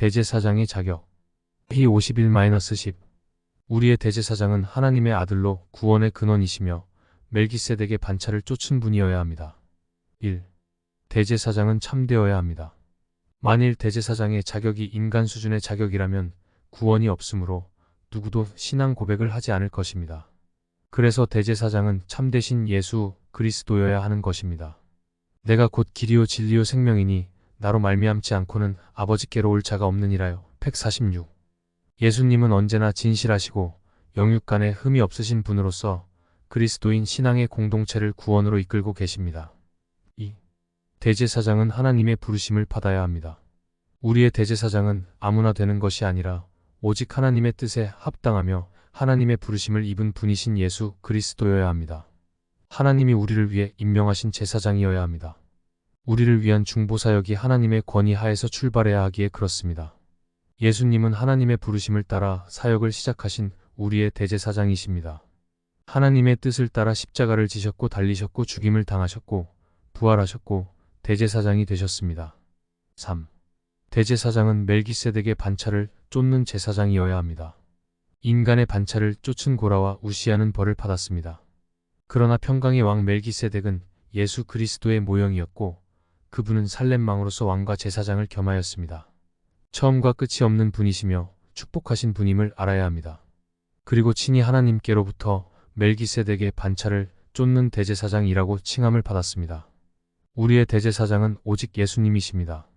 대제사장의 자격 P51-10 우리의 대제사장은 하나님의 아들로 구원의 근원이시며 멜기세덱의 반차를 쫓은 분이어야 합니다. 1. 대제사장은 참되어야 합니다. 만일 대제사장의 자격이 인간 수준의 자격이라면 구원이 없으므로 누구도 신앙 고백을 하지 않을 것입니다. 그래서 대제사장은 참되신 예수 그리스도여야 하는 것입니다. 내가 곧 길이요 진리요 생명이니 나로 말미암지 않고는 아버지께로 올 자가 없느니라요. 146. 예수님은 언제나 진실하시고 영육간에 흠이 없으신 분으로서 그리스도인 신앙의 공동체를 구원으로 이끌고 계십니다. 2. 대제사장은 하나님의 부르심을 받아야 합니다. 우리의 대제사장은 아무나 되는 것이 아니라 오직 하나님의 뜻에 합당하며 하나님의 부르심을 입은 분이신 예수 그리스도여야 합니다. 하나님이 우리를 위해 임명하신 제사장이어야 합니다. 우리를 위한 중보사역이 하나님의 권위 하에서 출발해야 하기에 그렇습니다. 예수님은 하나님의 부르심을 따라 사역을 시작하신 우리의 대제사장이십니다. 하나님의 뜻을 따라 십자가를 지셨고 달리셨고 죽임을 당하셨고 부활하셨고 대제사장이 되셨습니다. 3. 대제사장은 멜기세덱의 반차를 쫓는 제사장이어야 합니다. 인간의 반차를 쫓은 고라와 우시아는 벌을 받았습니다. 그러나 평강의 왕 멜기세덱은 예수 그리스도의 모형이었고 그분은 살렘망으로서 왕과 제사장을 겸하였습니다. 처음과 끝이 없는 분이시며 축복하신 분임을 알아야 합니다. 그리고 친히 하나님께로부터 멜기세덱의 반차를 쫓는 대제사장이라고 칭함을 받았습니다. 우리의 대제사장은 오직 예수님이십니다.